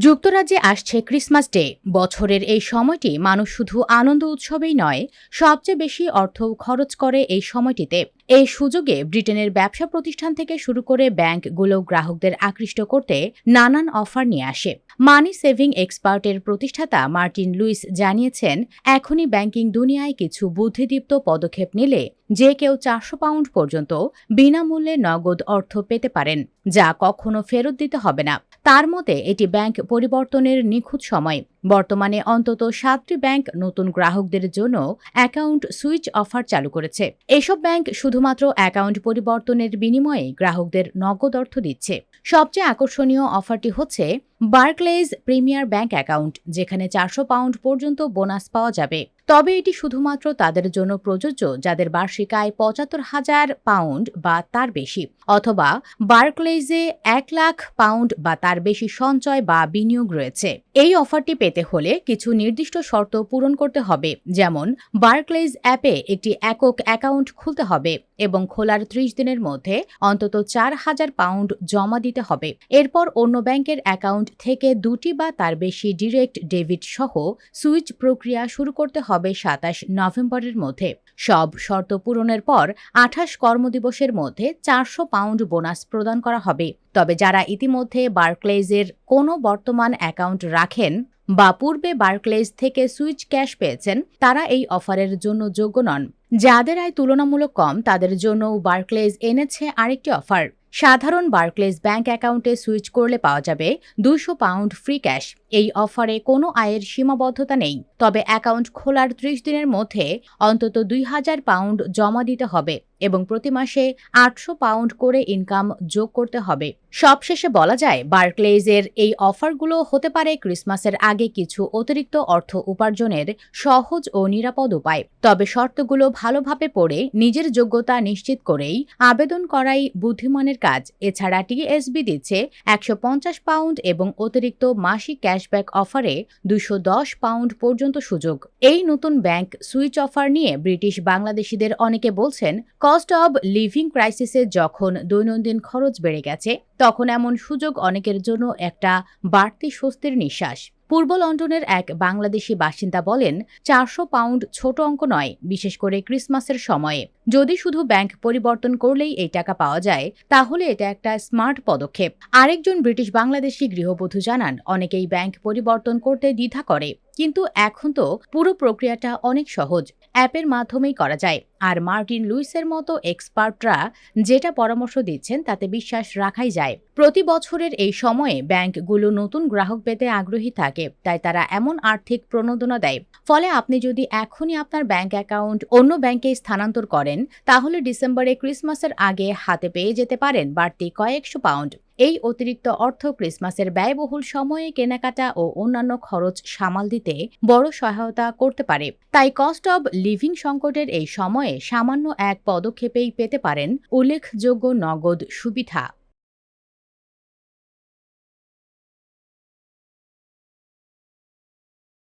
যুক্তরাজ্যে আসছে Christmas day. বছরের এই সময়টি মানুষ শুধু আনন্দ উৎসবেই নয়, সবচেয়ে বেশি অর্থ খরচ করে এই সময়টিতে। এই সুযোগে ব্রিটেনের ব্যবসা প্রতিষ্ঠান থেকে শুরু করে ব্যাংকগুলো গ্রাহকদের আকৃষ্ট করতে নানান অফার নিয়ে আসে। মানি সেভিং এক্সপার্টের প্রতিষ্ঠাতা মার্টিন লুইস জানিয়েছেন, এখনই ব্যাংকিং দুনিয়ায় কিছু বুদ্ধিদীপ্ত পদক্ষেপ নিলে যে কেউ চারশো পাউন্ড পর্যন্ত বিনামূল্যে নগদ অর্থ পেতে পারেন, যা কখনো ফেরত দিতে হবে না। তার মতে, এটি ব্যাংক পরিবর্তনের নিখুঁত সময়। বর্তমানে অন্তত সাতটি ব্যাংক নতুন গ্রাহকদের জন্য অ্যাকাউন্ট সুইচ অফার চালু করেছে। এসব ব্যাংক শুধুমাত্র অ্যাকাউন্ট পরিবর্তনের বিনিময়ে গ্রাহকদের নগদ অর্থ দিচ্ছে। সবচেয়ে আকর্ষণীয় অফারটি হচ্ছে বার্কলেজ প্রিমিয়ার ব্যাংক অ্যাকাউন্ট, যেখানে চারশো পাউন্ড পর্যন্ত বোনাস পাওয়া যাবে। তবে এটি শুধুমাত্র তাদের জন্য প্রযোজ্য, যাদের বার্ষিক আয় পঁচাত্তর হাজার পাউন্ড বা তার বেশি, অথবা বার্কলেজে এক লাখ পাউন্ড বা তার বেশি সঞ্চয় বা বিনিয়োগ রয়েছে। এই অফারটি পেতে হলে কিছু নির্দিষ্ট শর্ত পূরণ করতে হবে, যেমন বার্কলেজ অ্যাপে একটি একক অ্যাকাউন্ট খুলতে হবে এবং খোলার ত্রিশ দিনের মধ্যে অন্তত চার হাজার পাউন্ড জমা দিতে হবে। এরপর অন্য ব্যাংকের অ্যাকাউন্ট থেকে দুটি বা তার বেশি ডিরেক্ট ডেবিট সহ সুইচ প্রক্রিয়া শুরু করতে হবে। সাতাশ নভেম্বরের মধ্যে। সব শর্ত পূরণের পর আঠাশ কর্মদিবসের মধ্যে চারশো পাউন্ড বোনাস প্রদান করা হবে। তবে যারা ইতিমধ্যে বার্কলেজের কোনো বর্তমান অ্যাকাউন্ট রাখেন বা পূর্বে বার্কলেজ থেকে সুইচ ক্যাশ পেয়েছেন, তারা এই অফারের জন্য যোগ্য নন। যাদের আয় তুলনামূলক কম, তাদের জন্য বার্কলেজ এনেছে আরেকটি অফার। সাধারণ বার্কলেজ ব্যাংক অ্যাকাউন্টে সুইচ করলে পাওয়া যাবে দুশো পাউন্ড ফ্রি ক্যাশ। এই অফারে কোনো আয়ের সীমাবদ্ধতা নেই। তবে অ্যাকাউন্ট খোলার ত্রিশ দিনের মধ্যে অন্তত দুই হাজার পাউন্ড জমা দিতে হবে এবং প্রতি মাসে আটশো পাউন্ড করে ইনকাম যোগ করতে হবে। সবশেষে বলা যায়, বার্কলেজের এই অফারগুলো হতে পারে ক্রিসমাসের আগে কিছু অতিরিক্ত অর্থ উপার্জনের সহজ ও নিরাপদ উপায়। তবে শর্তগুলো ভালোভাবে পড়ে নিজের যোগ্যতা নিশ্চিত করেই আবেদন করাই বুদ্ধিমানের কাজ। এছাড়া টিএসবি দিচ্ছে একশো পঞ্চাশ পাউন্ড এবং অতিরিক্ত মাসিক ক্যাশব্যাক অফারে দুশো পাউন্ড পর্যন্ত সুযোগ। এই নতুন ব্যাংক সুইচ অফার নিয়ে ব্রিটিশ বাংলাদেশিদের অনেকে বলছেন, কস্ট অব লিভিং ক্রাইসিসে যখন দৈনন্দিন খরচ বেড়ে গেছে, তখন এমন সুযোগ অনেকের জন্য একটা বাড়তি স্বস্তির নিঃশ্বাস। পূর্ব লন্ডনের এক বাংলাদেশি বাসিন্দা বলেন, চারশো পাউন্ড ছোট অঙ্ক নয়, বিশেষ করে ক্রিসমাসের সময়ে। যদি শুধু ব্যাংক পরিবর্তন করলেই এই টাকা পাওয়া যায়, তাহলে এটা একটা স্মার্ট পদক্ষেপ। আরেকজন ব্রিটিশ বাংলাদেশি গৃহবধূ জানান, অনেকেই ব্যাংক পরিবর্তন করতে দ্বিধা করে। কিন্তু এখন তো পুরো প্রক্রিয়াটা অনেক সহজ। অ্যাপের মাধ্যমেই করা যায়। আর মার্টিন লুইসের মতো এক্সপার্টরা যেটা পরামর্শ দিচ্ছেন, তাতে বিশ্বাস রাখাই যায়। প্রতি বছরের এই সময়ে ব্যাংকগুলো নতুন গ্রাহক পেতে আগ্রহী থাকে, তাই তারা এমন আর্থিক প্রণোদনা দেয়। ফলে আপনি যদি এখনই আপনার ব্যাংক অ্যাকাউন্ট অন্য ব্যাংকে স্থানান্তর করেন, তাহলে ডিসেম্বরে ক্রিসমাসের আগে হাতে পেয়ে যেতে পারেন বাড়তি কয়েকশো পাউন্ড। এই অতিরিক্ত অর্থ ক্রিসমাসের ব্যয়বহুল সময়ে কেনাকাটা ও অন্যান্য খরচ সামাল দিতে বড় সহায়তা করতে পারে। তাই কস্ট অব লিভিং সংকটের এই সময়ে সামান্য এক পদক্ষেপেই পেতে পারেন উল্লেখযোগ্য নগদ সুবিধা।